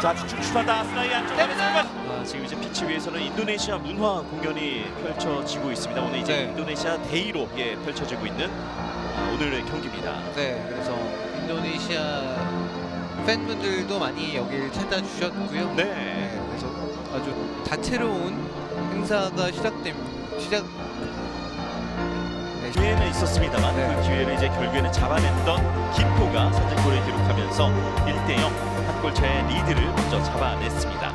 자 추출하다 아스나이 안쪽으로 들어가. 아, 지금 이제 피치 위에서는 인도네시아 문화 공연이 펼쳐지고 있습니다. 오늘 이제 네. 인도네시아 데이로 예, 펼쳐지고 있는 아, 오늘의 경기입니다. 네, 그래서 인도네시아 팬분들도 많이 여기를 찾아주셨고요. 네. 네, 그래서 아주 다채로운 행사가 시작됨 시작. 네, 기회는 있었습니다만 네. 그 기회를 이제 결국에는 잡아냈던 김포가 선제골을 기록하면서 1대0 한골 차의 리드를 먼저 잡아냈습니다.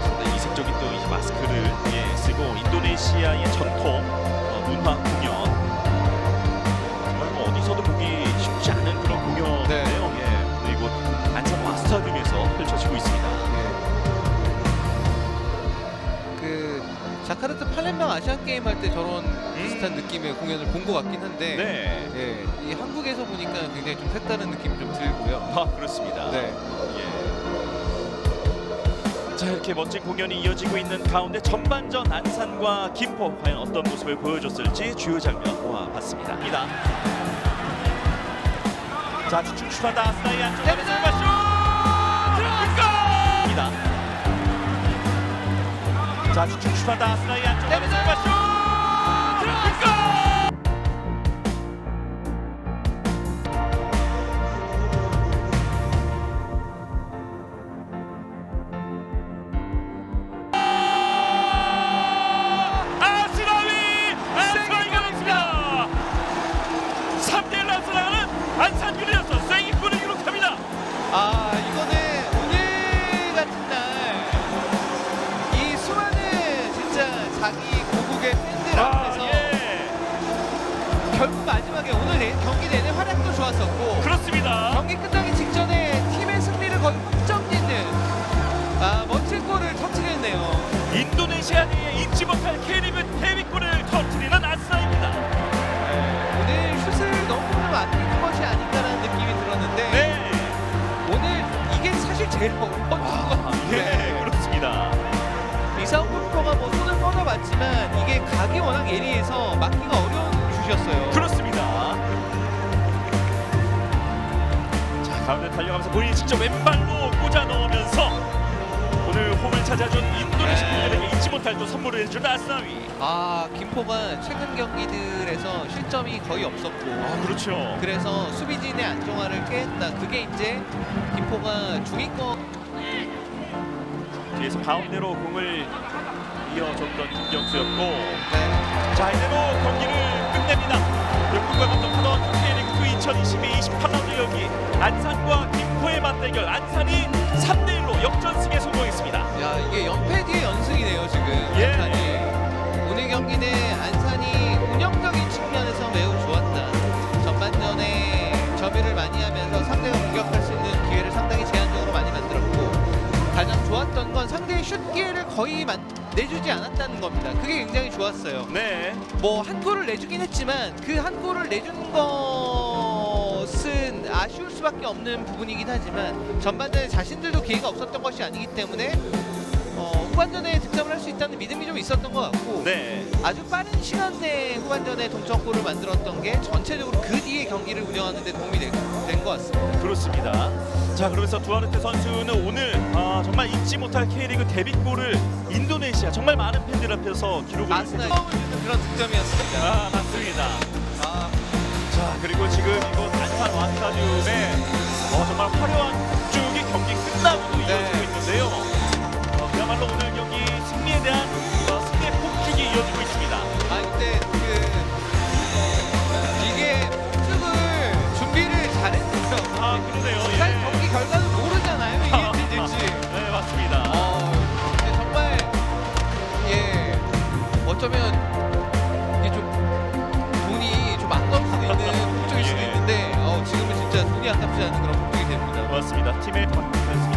상당히 이색적인 또이 마스크를 예, 쓰고 인도네시아의 전통 어, 문화 공연 자카르타 팔렘방 아시안 게임 할 때 저런 비슷한 느낌의 공연을 본 것 같긴 한데, 네, 예, 이 한국에서 보니까 굉장히 좀 색다른 느낌이 좀 들고요. 아 그렇습니다. 네, 예. 자 이렇게 멋진 공연이 이어지고 있는 가운데 전반전 안산과 김포 과연 어떤 모습을 보여줬을지 주요 장면 모아봤습니다. 입니다. 자 추출하다 아스나이 안쪽으로 슛! 들어갑니다. 자 추출하다 아 마지막에 오늘 내- 경기 내내 활약도 좋았었고 그렇습니다. 경기 끝나기 직전에 팀의 승리를 거의 확정 짓는 아 멋진 골을 터뜨렸네요. 인도네시아 내에 잊지 못할 K리그 데뷔골을 터뜨리는 아스라입니다. 오늘 슛을 너무 좀 아끼는 것이 아닌가라는 느낌이 들었는데 네. 오늘 이게 사실 제일 어려운 것 같은데 예, 그렇습니다. 이상훈 골키퍼가 뭐 손을 뻗어봤지만 이게 각이 워낙 예리해서 막기가 어려운 슛이었어요. 그렇 가운데 달려가면서 본인이 직접 왼발로 꽂아 넣으면서 오늘 홈을 찾아준 인도네시아 분들에게 잊지 못할 또 선물을 해준 아스나위. 아 김포가 최근 경기들에서 실점이 거의 없었고 아 그렇죠. 그래서 수비진의 안정화를 깨했다 그게 이제 김포가 중위권 뒤에서 가운데로 공을 이어줬던 김경수였고 네. 자 이대로 경기를 끝냅니다. 영국과 같은 파도와 2022-28라운드 경기 안산과 김포의 맞대결 안산이 3대1로 역전승에 성공했습니다. 야 이게 연패 뒤의 연승이네요 지금. 예. 안산이. 오늘 경기는 안산이 운영적인 측면에서 매우 좋았다. 전반전에 점유를 많이 하면서 상대가 공격할 수 있는 기회를 상당히 제한적으로 많이 만들었고 가장 좋았던 건 상대의 슛 기회를 거의 만, 내주지 않았다는 겁니다. 그게 굉장히 좋았어요. 네. 뭐 한 골을 내주긴 했지만 그 한 골을 내준 거 아쉬울 수밖에 없는 부분이긴 하지만 전반전에 자신들도 기회가 없었던 것이 아니기 때문에 어, 후반전에 득점을 할 수 있다는 믿음이 좀 있었던 것 같고 네, 아주 빠른 시간 내에 후반전에 동점골을 만들었던 게 전체적으로 그 뒤에 경기를 운영하는 데 도움이 된 것 같습니다. 그렇습니다. 자 그러면서 두아르테 선수는 오늘 아, 정말 잊지 못할 K리그 데뷔골을 인도네시아 정말 많은 팬들 앞에서 기록을 아스날 했죠. 처음을 주는 그런 득점이었습니다. 아 맞습니다. 화려한 쭉이 경기 끝나고도 네. 이어지고 있는데요. 어, 그야말로 오늘 경기 승리에 대한 어, 승리의 폭죽이 이어지고 있습니다. 아 근데 그 이게 폭죽을 준비를 잘했어요. 아 그러네요. 사실 예. 경기 결과는 모르잖아요. 이게 될지. 네 맞습니다. 어, 근데 정말 예 어쩌면 이게 좀 돈이 좀 아까울 수도 있는 폭죽일 수도 예. 있는데 어, 지금은 진짜 돈이 아깝지 않은 그런 폭죽이 됩니다. 맞습니다. 팀의 선수